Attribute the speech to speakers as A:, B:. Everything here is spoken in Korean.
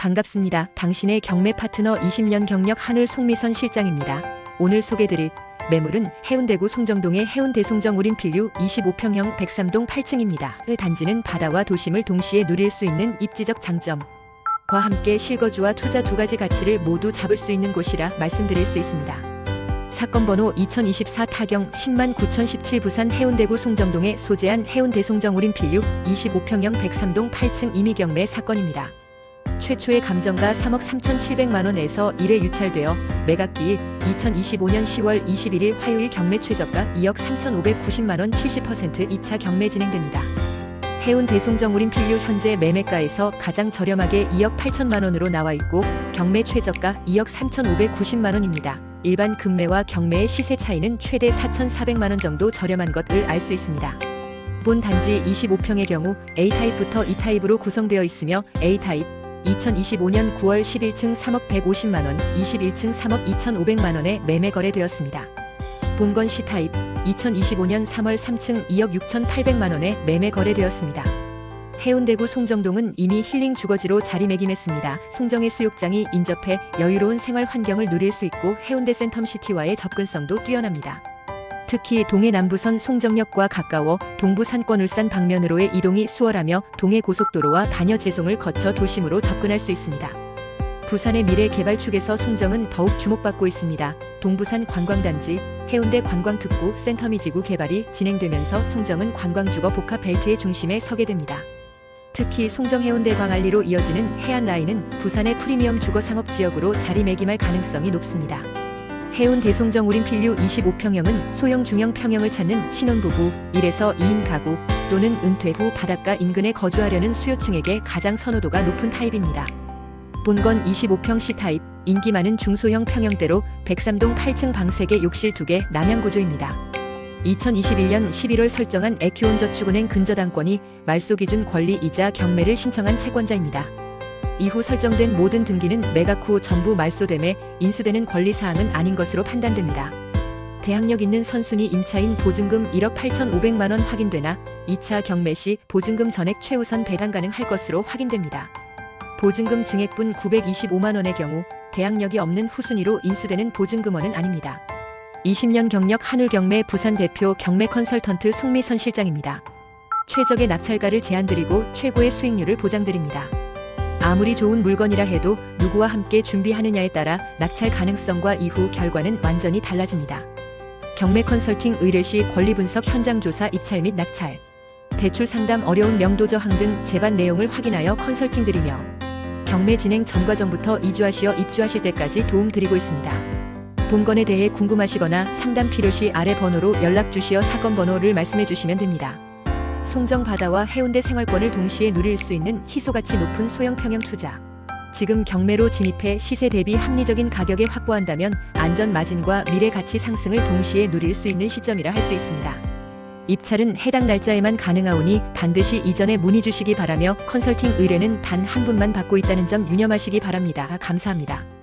A: 반갑습니다. 당신의 경매 파트너 20년 경력 한울 송미선 실장입니다. 오늘 소개드릴 매물은 해운대구 송정동의 해운대 송정 우린 필류 25평형 103동 8층입니다. 그 단지는 바다와 도심을 동시에 누릴 수 있는 입지적 장점. 과 함께 실거주와 투자 두 가지 가치를 모두 잡을 수 있는 곳이라 말씀드릴 수 있습니다. 사건 번호 2024 타경 10만 9017 부산 해운대구 송정동에 소재한 해운대 송정 우린 필류 25평형 103동 8층 임의 경매 사건입니다. 최초의 감정가 3억 3,700만 원에서 1회 유찰되어 매각기일 2025년 10월 21일 화요일 경매 최저가 2억 3,590만 원 70% 2차 경매 진행됩니다. 해운 대송정우린 필류 현재 매매가에서 가장 저렴하게 2억 8천만 원으로 나와 있고 경매 최저가 2억 3,590만 원입니다. 일반 금매와 경매의 시세 차이는 최대 4,400만 원 정도 저렴한 것을 알 수 있습니다. 본 단지 25평의 경우 A타입부터 E타입으로 구성되어 있으며 A타입 2025년 9월 11층 3억 150만 원, 21층 3억 2,500만 원에 매매 거래되었습니다. 본건 C타입 2025년 3월 3층 2억 6,800만 원에 매매 거래되었습니다. 해운대구 송정동은 이미 힐링 주거지로 자리매김했습니다. 송정의 수욕장이 인접해 여유로운 생활 환경을 누릴 수 있고 해운대 센텀시티와의 접근성도 뛰어납니다. 특히 동해 남부선 송정역과 가까워 동부 산권 울산 방면으로의 이동이 수월하며 동해 고속도로와 반여 제송을 거쳐 도심으로 접근할 수 있습니다. 부산의 미래 개발 축에서 송정은 더욱 주목받고 있습니다. 동부산 관광단지, 해운대 관광특구 센터미지구 개발이 진행되면서 송정은 관광주거 복합 벨트의 중심에 서게 됩니다. 특히 송정 해운대 광안리로 이어지는 해안 라인은 부산의 프리미엄 주거 상업 지역으로 자리매김할 가능성이 높습니다. 해운 대송정 우린 필류 25평형은 소형 중형 평형을 찾는 신혼부부 1에서 2인 가구 또는 은퇴 후 바닷가 인근에 거주하려는 수요층에게 가장 선호도가 높은 타입입니다. 본건 25평 C타입, 인기 많은 중소형 평형대로 103동 8층 방 3개 욕실 2개 남양 구조입니다. 2021년 11월 설정한 에큐온저축은행 근저당권이 말소 기준 권리이자 경매를 신청한 채권자입니다. 이후 설정된 모든 등기는 매각 후 전부 말소됨에 인수되는 권리사항은 아닌 것으로 판단됩니다. 대항력 있는 선순위 임차인 보증금 1억 8,500만 원 확인되나 2차 경매 시 보증금 전액 최우선 배당 가능할 것으로 확인됩니다. 보증금 증액분 925만 원의 경우 대항력이 없는 후순위로 인수되는 보증금원은 아닙니다. 20년 경력 한울경매 부산 대표 경매 컨설턴트 송미선 실장입니다. 최적의 낙찰가를 제안드리고 최고의 수익률을 보장드립니다. 아무리 좋은 물건이라 해도 누구와 함께 준비하느냐에 따라 낙찰 가능성과 이후 결과는 완전히 달라집니다. 경매 컨설팅 의뢰 시 권리 분석 현장 조사 입찰 및 낙찰, 대출 상담 어려운 명도 저항 등 제반 내용을 확인하여 컨설팅 드리며 경매 진행 전 과정부터 이주하시어 입주하실 때까지 도움 드리고 있습니다. 본건에 대해 궁금하시거나 상담 필요 시 아래 번호로 연락 주시어 사건 번호를 말씀해 주시면 됩니다. 송정 바다와 해운대 생활권을 동시에 누릴 수 있는 희소가치 높은 소형 평형 투자. 지금 경매로 진입해 시세 대비 합리적인 가격에 확보한다면 안전 마진과 미래 가치 상승을 동시에 누릴 수 있는 시점이라 할 수 있습니다. 입찰은 해당 날짜에만 가능하오니 반드시 이전에 문의 주시기 바라며 컨설팅 의뢰는 단 한 분만 받고 있다는 점 유념하시기 바랍니다. 감사합니다.